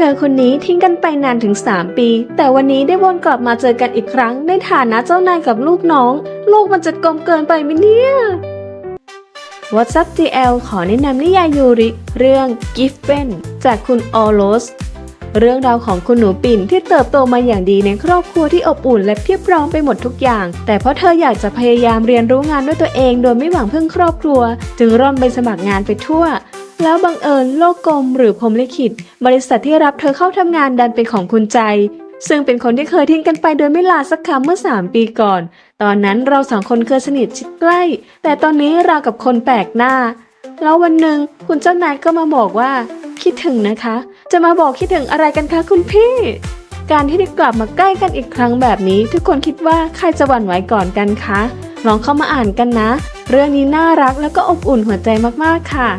เธอคนนี้ทิ้งกันไปนานถึง 3 ปี แต่วันนี้ได้วนกลับมาเจอกันอีกครั้งในฐานะเจ้านายกับลูกน้อง ลูกมันจะกลมเกินไปไหมเนี่ย What's up DL ขอแนะนำนิยายยูริ เรื่อง Giffen จากคุณออโลสเรื่องราวของคุณหนูปิ่นที่เติบโตมาอย่างดีในครอบครัวที่อบอุ่นและเพียบพร้อมไปหมดทุกอย่าง แต่เพราะเธออยากจะพยายามเรียนรู้งานด้วยตัวเอง โดยไม่หวังพึ่งครอบครัว จึงร่อนไปสมัครงานไปทั่ว แล้วบังเอิญโลกกลมหรือพรมลิขิต บริษัทที่รับเธอเข้าทำงานดันเป็นของคุณใจ ซึ่งเป็นคนที่เคยทิ้งกันไปโดยไม่ลาสักคำเมื่อ 3 ปีก่อน ตอนนั้นเราสองคนเคยสนิทชิดใกล้ แต่ตอนนี้ราวกับคนแปลกหน้า แล้ววันหนึ่งคุณเจ้านายก็มาบอกว่า คิดถึงนะคะ จะมาบอกคิดถึงอะไรกันคะคุณพี่ การที่ได้กลับมาใกล้กันอีกครั้งแบบนี้ ทุกคนคิดว่าใครจะหวั่นไหวก่อนกันคะลองเข้ามาอ่านกันนะ เรื่องนี้น่ารักแล้วก็อบอุ่นหัวใจมากๆค่ะ